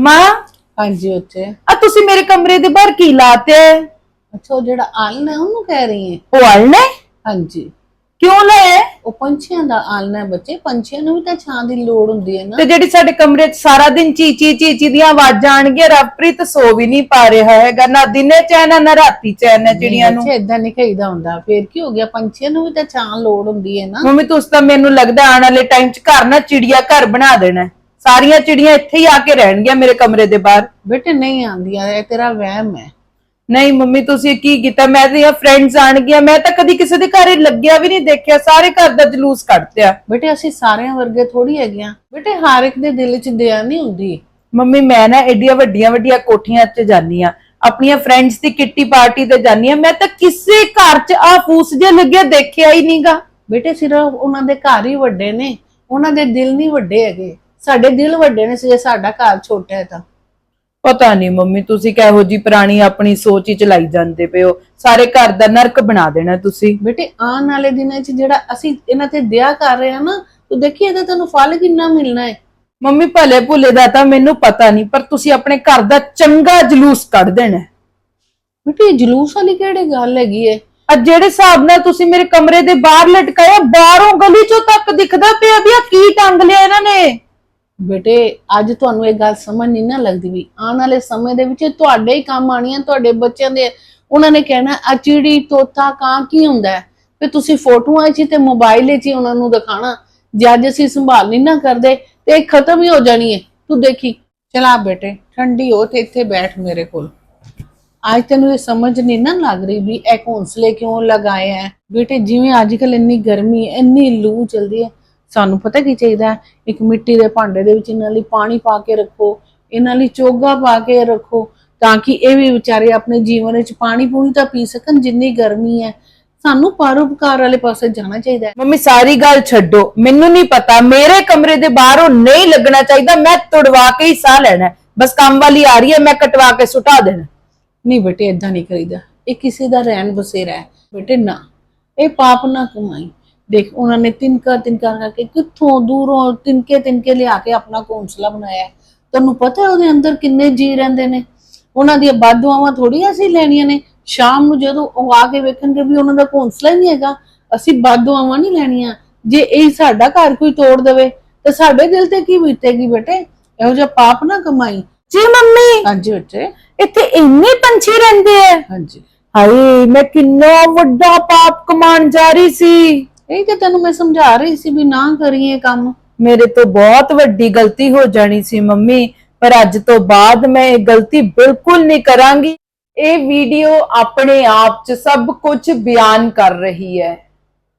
ਮਾਂ? ਹਾਂਜੀ ਉੱਥੇ। ਆ ਤੁਸੀਂ ਮੇਰੇ ਕਮਰੇ ਦੇ ਬਾਹਰ ਕੀ ਲਾਤੇ? ਅੱਛਾ ਉਹ ਜਿਹੜਾ ਆਲਣਾ ਉਹਨੂੰ ਕਹਿ ਰਹੀ ਹੈ। ਉਹ ਆਲਣਾ ਹੈ? ਹਾਂਜੀ। ਕਿਉਂ ਲਾਇਆ ਉਹ ਪੰਛੀਆਂ ਦਾ ਆਲਣਾ ਹੈ ਬੱਚੇ। ਪੰਛੀਆਂ ਨੂੰ ਵੀ ਤਾਂ ਛਾਂ ਦੀ ਲੋੜ ਹੁੰਦੀ ਹੈ ਨਾ। ਤੇ ਜਿਹੜੀ ਸਾਡੇ ਕਮਰੇ 'ਚ ਸਾਰਾ ਦਿਨ ਚੀਚੀ ਚੀਚੀ ਦੀਆਂ ਆਵਾਜ਼ਾਂ ਆਣਗੀਆਂ ਰਵਪ੍ਰੀਤ ਸੋ ਵੀ ਨਹੀਂ ਪਾ ਰਿਹਾ ਹੈਗਾ। ਨਾ ਦਿਨੇ ਚੈਨ ਹੈ, ਨਾ ਰਾਤੀ ਚੈਨ ਹੈ ਚਿੜੀਆਂ ਨੂੰ। ਬੱਚੇ ਇਦਾਂ ਨਹੀਂ ਕਹੀਦਾ ਹੁੰਦਾ। ਫੇਰ ਕੀ ਹੋ ਗਿਆ? ਪੰਛੀਆਂ ਨੂੰ ਵੀ ਤਾਂ ਛਾਂ ਲੋੜ ਹੁੰਦੀ ਹੈ ਨਾ। ਮੰਮੀ ਤੁਸੀਂ ਤਾਂ ਮੈਨੂੰ ਲੱਗਦਾ ਆਉਣ ਵਾਲੇ ਟਾਈਮ 'ਚ ਘਰ ਨਾ ਚਿੜੀਆ ਘਰ ਬਣਾ ਦੇਣਾ। ਹੈ। ਸਾਰੀਆਂ ਚਿੜੀਆਂ ਇੱਥੇ ਹੀ ਆ ਕੇ ਰਹਿਣਗੀਆਂ ਮੇਰੇ ਕਮਰੇ ਦੇ ਬਾਹਰ। ਬੇਟੇ ਨਹੀਂ ਆਂਦੀਆਂ ਇਹ ਤੇਰਾ ਵਹਿਮ ਹੈ। ਨਹੀਂ ਮੰਮੀ ਤੁਸੀਂ ਕੀ ਕੀਤਾ? ਮੈਂ ਤੇ ਇਹ ਫਰੈਂਡਸ ਆਣਗੀਆਂ ਮੈਂ ਤਾਂ ਕਦੀ ਕਿਸੇ ਦੇ ਘਰ ਹੀ ਲੱਗਿਆ ਵੀ ਨਹੀਂ ਦੇਖਿਆ ਸਾਰੇ ਘਰ ਦਾ ਜਲੂਸ ਕੱਢਤਿਆ ਬੇਟੇ ਅਸੀਂ ਸਾਰਿਆਂ ਵਰਗੇ ਥੋੜੀ ਹੈਗੀਆਂ ਬੇਟੇ ਹਰ ਇੱਕ ਦੇ ਦਿਲ 'ਚ ਦਇਆ ਨਹੀਂ ਹੁੰਦੀ। ਮੰਮੀ ਮੈਂ ਨਾ ਏਡੀਆਂ ਵੱਡੀਆਂ ਵੱਡੀਆਂ ਕੋਠੀਆਂ 'ਚ ਜਾਨੀ ਆ ਆਪਣੀਆਂ ਫਰੈਂਡਸ ਦੀ ਕਿੱਟੀ ਪਾਰਟੀ ਤੇ ਜਾਨੀ ਆ ਮੈਂ ਤਾਂ ਕਿਸੇ ਘਰ 'ਚ ਆ ਫੂਸ ਜੇ ਲੱਗਿਆ ਦੇਖਿਆ ਹੀ ਨਹੀਂਗਾ ਬੇਟੇ ਸਿਰਫ ਉਹਨਾਂ ਦੇ ਘਰ ਹੀ ਵੱਡੇ ਨੇ ਉਹਨਾਂ ਦੇ ਦਿਲ ਨਹੀਂ ਵੱਡੇ ਹੈਗੇ। ਸਾਡੇ ਦਿਲ ਵੱਡੇ ਨੇ ਜੇ ਸਾਡਾ ਘਰ ਛੋਟਾ ਹੈ ਤਾਂ। ਪਤਾ ਨਹੀਂ ਮੰਮੀ ਤੁਸੀਂ ਕਿਹੋ ਜੀ ਪੁਰਾਣੀ ਆਪਣੀ ਸੋਚ ਹੀ ਚਲਾਈ ਜਾਂਦੇ ਹੋ। ਸਾਰੇ ਘਰ ਦਾ ਨਰਕ ਬਣਾ ਦੇਣਾ ਤੁਸੀਂ। ਬੇਟੇ ਆਉਣ ਵਾਲੇ ਦਿਨਾਂ 'ਚ ਜਿਹੜਾ ਅਸੀਂ ਇਹਨਾਂ ਤੇ ਦਇਆ ਕਰ ਰਹੇ ਹਾਂ ਨਾ ਤੂੰ ਦੇਖੀ ਇਹਦਾ ਤੈਨੂੰ ਫਲ ਕਿੰਨਾ ਮਿਲਣਾ ਹੈ? ਮੰਮੀ ਭਲੇ ਭੁੱਲੇ ਦਾ ਤਾਂ ਮੈਨੂੰ ਪਤਾ ਨਹੀਂ ਪਰ ਤੁਸੀਂ ਆਪਣੇ ਘਰ ਦਾ ਚੰਗਾ ਜਲੂਸ ਕੱਢ ਦੇਣਾ ਹੈ। ਬੇਟੇ ਇਹ ਜਲੂਸ ਵਾਲੀ ਕਿਹੜੀ ਗੱਲ ਹੈਗੀ ਏ? ਅੱਜ ਜਿਹੜੇ ਹਿਸਾਬ ਨਾਲ ਤੁਸੀਂ ਮੇਰੇ ਕਮਰੇ ਦੇ ਬਾਹਰ ਲਟਕਾਇਆ ਬਾਹਰੋਂ ਗਲੀ ਚੋਂ ਤੱਕ ਦਿਖਦਾ ਪਿਆ ਵੀ ਆ ਕੀ ਟੰਗ ਲਿਆ ਇਹਨਾਂ ਨੇ। ਬੇਟੇ, ਅੱਜ ਤੁਹਾਨੂੰ ਇਹ ਗੱਲ ਸਮਝ ਨਹੀਂ ਨਾ ਲੱਗਦੀ ਵੀ, ਆਉਣ ਵਾਲੇ ਸਮੇਂ ਦੇ ਵਿੱਚ ਇਹ ਤੁਹਾਡੇ ਹੀ ਕੰਮ ਆਣੀਆਂ ਤੁਹਾਡੇ ਬੱਚਿਆਂ ਦੇ। ਉਹਨਾਂ ਨੇ ਕਹਿਣਾ ਆ ਚਿੜੀ, ਤੋਤਾ, ਕਾਂ ਕੀ ਹੁੰਦਾ ਹੈ? ਤੇ ਤੁਸੀਂ ਫੋਟੋਆਂ 'ਚ ਹੀ ਤੇ ਮੋਬਾਈਲ 'ਚ ਹੀ ਉਹਨਾਂ ਨੂੰ ਦਿਖਾਣਾ ਜੇ ਅੱਜ ਅਸੀਂ ਸੰਭਾਲ ਨਹੀਂ ਨਾ ਕਰਦੇ, ਤੇ ਇਹ ਖਤਮ ਹੀ ਹੋ ਜਾਣੀ ਹੈ। ਤੂੰ ਦੇਖੀ। ਚਲਾ ਬੇਟੇ, ਠੰਡੀ ਹੋ ਤੇ ਇੱਥੇ ਬੈਠ ਮੇਰੇ ਕੋਲ। ਅੱਜ ਤੈਨੂੰ ਇਹ ਸਮਝ ਨਹੀਂ ਨਾ ਲੱਗ ਰਹੀ ਵੀ ਇਹ ਘੋਂਸਲੇ ਕਿਉਂ ਲਗਾਏ ਹੈ ਬੇਟੇ, ਜਿਵੇਂ ਅੱਜ ਕੱਲ ਇੰਨੀ ਗਰਮੀ ਹੈ ਇੰਨੀ ਲੂ ਚੱਲਦੀ ਹੈ ਸਾਨੂੰ ਪਤਾ ਕੀ ਚਾਹੀਦਾ? ਇੱਕ ਮਿੱਟੀ ਦੇ ਭਾਂਡੇ ਦੇ ਵਿੱਚ ਇਹਨਾਂ ਲਈ ਪਾਣੀ ਪਾ ਕੇ ਰੱਖੋ ਇਹਨਾਂ ਲਈ ਚੋਗਾ ਪਾ ਕੇ ਰੱਖੋ ਤਾਂ ਕਿ ਇਹ ਵੀ ਵਿਚਾਰੇ ਆਪਣੇ ਜੀਵਨ ਵਿੱਚ ਪਾਣੀ ਪੂਣੀ ਤਾਂ ਪੀ ਸਕਣ ਜਿੰਨੀ ਗਰਮੀ ਹੈ। ਸਾਨੂੰ ਪਰਉਪਕਾਰ ਵਾਲੇ ਪਾਸੇ ਜਾਣਾ ਚਾਹੀਦਾ ਹੈ। ਮੰਮੀ ਸਾਰੀ ਗੱਲ ਛੱਡੋ। ਮੈਨੂੰ ਨਹੀਂ ਪਤਾ ਮੇਰੇ ਕਮਰੇ ਦੇ ਬਾਹਰੋਂ ਨਹੀਂ ਲੱਗਣਾ ਚਾਹੀਦਾ ਮੈਂ ਤੁੜਵਾ ਕੇ ਹੀ ਸਾਹ ਲੈਣਾ ਹੈ। ਬਸ ਕੰਮ ਵਾਲੀ ਆ ਰਹੀ ਹੈ ਮੈਂ ਕਟਵਾ ਕੇ ਸੁਟਾ ਦੇਣਾ। ਨਹੀਂ ਬੇਟੇ ਇਦਾਂ ਨਹੀਂ ਕਰੀਦਾ। ਇਹ ਕਿਸੇ ਦਾ ਰਹਿਣ ਬਸੇਰਾ ਹੈ। ਬੇਟੇ ਨਾ। ਇਹ ਪਾਪ ਨਾ ਕਮਾਈ। ਦੇਖ ਉਹਨਾਂ ਨੇ ਤਿਨਕਾ ਤਿਨਕਾ ਕਰਕੇ ਕਿੱਥੋਂ ਦੂਰੋਂ ਤਿਨਕੇ ਤਿਨਕੇ ਲਿਆ ਕੇ ਆਪਣਾ ਘੋਂਸਲਾ ਬਣਾਇਆ। ਤੈਨੂੰ ਪਤਾ ਹੈ ਉਹਦੇ ਅੰਦਰ ਕਿੰਨੇ ਜੀ ਰਹਿੰਦੇ ਨੇ? ਉਹਨਾਂ ਦੀਆਂ ਬਾਦੂਆਵਾਂ ਥੋੜੀ ਅਸੀਂ ਲੈਣੀਆਂ ਨੇ। ਸ਼ਾਮ ਨੂੰ ਜਦੋਂ ਉਹ ਆ ਕੇ ਵੇਖਣਗੇ ਵੀ ਉਹਨਾਂ ਦਾ ਘੋਂਸਲਾ ਹੀ ਨਹੀਂ ਹੈਗਾ ਅਸੀਂ ਬਾਦੂਆਵਾਂ ਨਹੀਂ ਲੈਣੀਆਂ। ਜੇ ਇਹ ਸਾਡਾ ਘਰ ਕੋਈ ਤੋੜ ਦੇਵੇ ਤਾਂ ਸਾਡੇ ਦਿਲ ਤੇ ਕੀ ਬੀਤੇਗੀ ਬੇਟੇ? ਇਹੋ ਜਿਹਾ ਪਾਪ ਨਾ ਕਮਾਈ। ਜੀ ਮੰਮੀ। ਹਾਂਜੀ ਬੱਚੇ। ਇੱਥੇ ਇੰਨੇ ਪੰਛੀ ਰਹਿੰਦੇ ਐ ਹਾਂਜੀ। ਹਾਏ ਮੈਂ ਕਿੰਨਾ ਵੱਡਾ ਪਾਪ ਕਮਾਉਣ ਜਾ ਰਹੀ ਸੀ। ਇਹ ਤੇ ਤੈਨੂੰ ਮੈਂ ਸਮਝਾ ਰਹੀ ਸੀ ਵੀ ਨਾ ਕਰੀਏ ਕੰਮ। ਮੇਰੇ ਤੋਂ ਬਹੁਤ ਵੱਡੀ ਗਲਤੀ ਹੋ ਜਾਣੀ ਸੀ ਮੰਮੀ, ਪਰ ਅੱਜ ਤੋਂ ਬਾਅਦ ਮੈਂ ਇਹ ਗਲਤੀ ਬਿਲਕੁਲ ਨਹੀਂ ਕਰਾਂਗੀ। ਇਹ ਵੀਡੀਓ ਆਪਣੇ ਆਪ 'ਚ ਸਭ ਕੁਝ ਬਿਆਨ ਕਰ ਰਹੀ ਹੈ।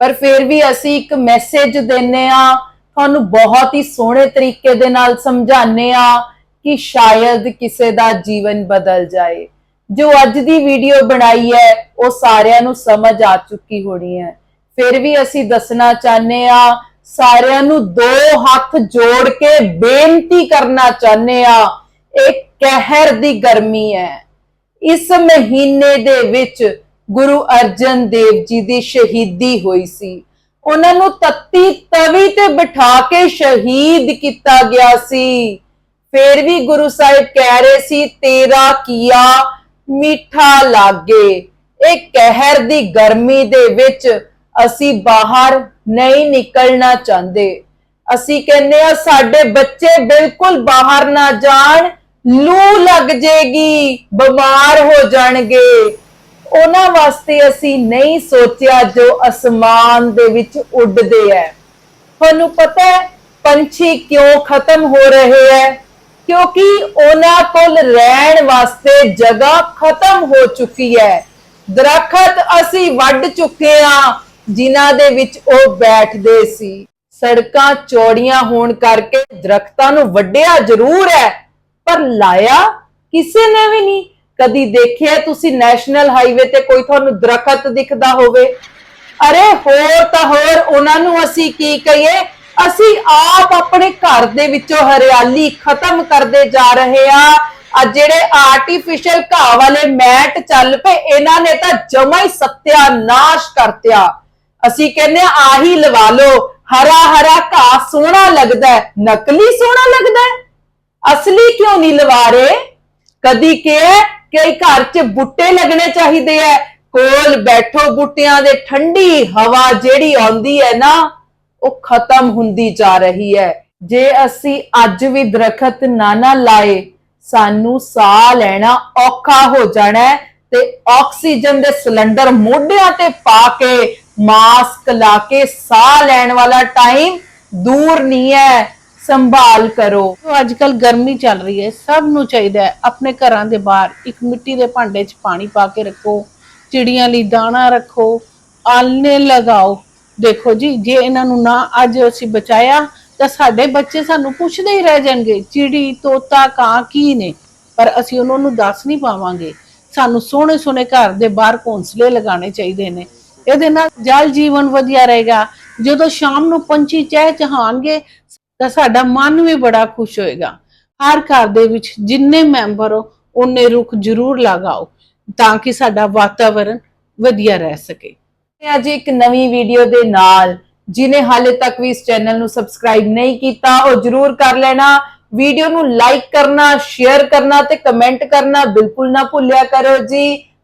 ਪਰ ਫਿਰ ਵੀ ਅਸੀਂ ਇੱਕ ਮੈਸੇਜ ਦਿੰਨੇ ਆ, ਤੁਹਾਨੂੰ ਬਹੁਤ ਹੀ ਸੋਹਣੇ ਤਰੀਕੇ ਦੇ ਨਾਲ ਸਮਝਾਉਂਦੇ ਆ ਕਿ ਸ਼ਾਇਦ ਕਿਸੇ ਦਾ ਜੀਵਨ ਬਦਲ ਜਾਏ। ਜੋ ਅੱਜ ਦੀ ਵੀਡੀਓ ਬਣਾਈ ਹੈ, ਉਹ ਸਾਰਿਆਂ ਨੂੰ ਸਮਝ ਆ ਚੁੱਕੀ ਹੋਣੀ ਹੈ। ਫਿਰ ਵੀ ਅਸੀਂ ਦੱਸਣਾ ਚਾਹੁੰਦੇ ਆ, ਸਾਰਿਆਂ ਨੂੰ ਦੋ ਹੱਥ ਜੋੜ ਕੇ ਬੇਨਤੀ ਕਰਨਾ ਚਾਹੁੰਦੇ ਆ, ਇਹ ਕਹਿਰ ਦੀ ਗਰਮੀ ਹੈ। ਇਸ ਮਹੀਨੇ ਦੇ ਵਿੱਚ ਗੁਰੂ ਅਰਜਨ ਦੇਵ ਜੀ ਦੀ ਸ਼ਹੀਦੀ ਹੋਈ ਸੀ। ਉਹਨਾਂ ਨੂੰ ਤੱਤੀ ਤਵੀ ਤੇ ਬਿਠਾ ਕੇ ਸ਼ਹੀਦ ਕੀਤਾ ਗਿਆ ਸੀ। ਫਿਰ ਵੀ ਗੁਰੂ ਸਾਹਿਬ ਕਹਿ ਰਹੇ ਸੀ, ਤੇਰਾ ਕੀਆ ਮਿੱਠਾ ਲਾਗੇ। ਇਹ ਕਹਿਰ ਦੀ ਗਰਮੀ ਦੇ ਵਿੱਚ ਅਸੀਂ ਬਾਹਰ ਨਹੀਂ ਨਿਕਲਣਾ ਚਾਹੁੰਦੇ। ਅਸੀਂ ਕਹਿੰਦੇ ਆ ਸਾਡੇ ਬੱਚੇ ਬਿਲਕੁਲ ਬਾਹਰ ਨਾ ਜਾਣ, ਲੂ ਲੱਗ ਜੇਗੀ, ਬਿਮਾਰ ਹੋ ਜਾਣਗੇ। ਉਹਨਾਂ ਵਾਸਤੇ ਅਸੀਂ ਨਹੀਂ ਸੋਚਿਆ ਜੋ ਅਸਮਾਨ ਦੇ ਵਿੱਚ ਉੱਡਦੇ ਐ। ਤੁਹਾਨੂੰ ਪਤਾ ਹੈ ਪੰਛੀ ਕਿਉਂ ਖਤਮ ਹੋ ਰਹੇ ਹੈ ਕਿਉਂਕਿ ਉਹਨਾਂ ਕੋਲ ਰਹਿਣ ਵਾਸਤੇ ਜਗ੍ਹਾ ਖਤਮ ਹੋ ਚੁੱਕੀ ਹੈ ਦਰਖਤ ਅਸੀਂ ਵੱਢ ਚੁੱਕੇ ਹਾਂ ਜਿਨ੍ਹਾਂ ਦੇ ਵਿੱਚ ਉਹ ਬੈਠਦੇ ਸੀ। ਸੜਕਾਂ ਚੌੜੀਆਂ ਹੋਣ ਕਰਕੇ ਦਰਖਤਾਂ ਨੂੰ ਵੱਢਿਆ ਜ਼ਰੂਰ ਹੈ, ਪਰ ਲਾਇਆ ਕਿਸੇ ਨੇ ਵੀ ਨਹੀਂ। ਕਦੀ ਦੇਖਿਆ ਤੁਸੀਂ ਨੈਸ਼ਨਲ ਹਾਈਵੇ ਤੇ ਕੋਈ ਤੁਹਾਨੂੰ ਦਰਖਤ ਦਿਖਦਾ ਹੋਵੇ? ਅਰੇ ਹੋਰ ਤਾਂ ਹੋਰ, ਉਹਨਾਂ ਨੂੰ ਅਸੀਂ ਕੀ ਕਹੀਏ? ਅਸੀਂ ਆਪ ਆਪਣੇ ਘਰ ਦੇ ਵਿੱਚੋਂ ਹਰਿਆਲੀ ਖਤਮ ਕਰਦੇ ਜਾ ਰਹੇ ਆ ਆ ਜਿਹੜੇ ਆਰਟੀਫੀਸ਼ੀਅਲ ਘਾਹ ਵਾਲੇ ਮੈਟ ਚੱਲ ਪਏ, ਇਹਨਾਂ ਨੇ ਤਾਂ ਜਮਾ ਹੀ ਸਤਿਆਨਾਸ਼ ਕਰਤਿਆ। ਅਸੀਂ ਕਹਿੰਦੇ ਆ ਆਹੀ ਲਵਾ ਲਓ। ਹਰਾ ਹਰਾ ਘਾਹ ਸੋਹਣਾ ਲੱਗਦਾ ਨਕਲੀ ਸੋਹਣਾ ਲੱਗਦਾ ਅਸਲੀ ਕਿਉਂ ਨਹੀਂ ਲਵਾ ਰਹੇ? ਕਦੀ ਕਿਹਾ ਕਿ ਘਰ 'ਚ ਬੁੱਟੇ ਲੱਗਣੇ ਚਾਹੀਦੇ ਐ ਕੋਲ ਬੈਠੋ ਬੁੱਟਿਆਂ ਦੇ, ਠੰਡੀ ਹਵਾ ਜਿਹੜੀ ਆਉਂਦੀ ਹੈ ਨਾ, ਉਹ ਖਤਮ ਹੁੰਦੀ ਜਾ ਰਹੀ ਹੈ। ਜੇ ਅਸੀਂ ਅੱਜ ਵੀ ਦਰਖਤ ਨਾ ਨਾ ਲਾਏ, ਸਾਨੂੰ ਸਾਹ ਲੈਣਾ ਔਖਾ ਹੋ ਜਾਣਾ ਤੇ ਆਕਸੀਜਨ ਦੇ ਸਿਲੰਡਰ ਮੋਢਿਆਂ ਤੇ ਪਾ ਕੇ ਮਾਸਕ ਲਾ ਕੇ ਸਾਹ ਲੈਣ ਵਾਲਾ ਟਾਈਮ ਦੂਰ ਨਹੀਂ ਹੈ, ਸੰਭਾਲ ਕਰੋ। ਅੱਜ ਕੱਲ ਗਰਮੀ ਚੱਲ ਰਹੀ ਹੈ, ਸਭ ਨੂੰ ਚਾਹੀਦਾ ਹੈ ਆਪਣੇ ਘਰਾਂ ਦੇ ਬਾਹਰ ਇੱਕ ਮਿੱਟੀ ਦੇ ਭਾਂਡੇ 'ਚ ਪਾਣੀ ਪਾ ਕੇ ਰੱਖੋ, ਚਿੜੀਆਂ ਲਈ ਦਾਣਾ ਰੱਖੋ ਆਲਣੇ ਲਗਾਓ। ਦੇਖੋ ਜੀ, ਜੇ ਇਹਨਾਂ ਨੂੰ ਨਾ ਅੱਜ ਅਸੀਂ ਬਚਾਇਆ, ਤਾਂ ਸਾਡੇ ਬੱਚੇ ਸਾਨੂੰ ਪੁੱਛਦੇ ਹੀ ਰਹਿ ਜਾਣਗੇ, ਚਿੜੀ, ਤੋਤਾ, ਕਾਂ ਕੀ ਨੇ? ਪਰ ਅਸੀਂ ਉਹਨਾਂ ਨੂੰ ਦੱਸ ਨਹੀਂ ਪਾਵਾਂਗੇ। ਸਾਨੂੰ ਸੋਹਣੇ ਸੋਹਣੇ ਘਰ ਦੇ ਬਾਹਰ ਘੋਂਸਲੇ ਲਗਾਉਣੇ ਚਾਹੀਦੇ ਨੇ। ਇਹਦੇ ਨਾਲ ਜਲ ਜੀਵਨ ਵਧੀਆ ਰਹੇਗਾ। ਜਦੋਂ ਸ਼ਾਮ ਨੂੰ ਪੰਛੀ ਚਹਿ ਚਹਾਣਗੇ, ਤਾਂ ਸਾਡਾ ਮਨ ਵੀ ਬੜਾ ਖੁਸ਼ ਹੋਏਗਾ। ਹਰ ਘਰ ਦੇ ਵਿੱਚ ਜਿੰਨੇ ਮੈਂਬਰ ਹੋ, ਉਹਨੇ ਰੁੱਖ ਜ਼ਰੂਰ ਲਗਾਓ, ਤਾਂ ਕਿ ਸਾਡਾ ਵਾਤਾਵਰਣ ਵਧੀਆ ਰਹਿ ਸਕੇ। ਅੱਜ ਇੱਕ ਨਵੀਂ ਵੀਡੀਓ ਦੇ ਨਾਲ, ਜਿਨੇ ਹਾਲੇ ਤੱਕ ਵੀ ਇਸ ਚੈਨਲ ਨੂੰ ਸਬਸਕ੍ਰਾਈਬ ਨਹੀਂ ਕੀਤਾ, ਉਹ ਜਰੂਰ ਕਰ ਲੈਣਾ। ਵੀਡੀਓ ਨੂੰ ਲਾਈਕ ਕਰਨਾ, ਸ਼ੇਅਰ ਕਰਨਾ ਤੇ ਕਮੈਂਟ ਕਰਨਾ ਬਿਲਕੁਲ ਨਾ ਭੁੱਲਿਆ ਕਰੋ ਜੀ।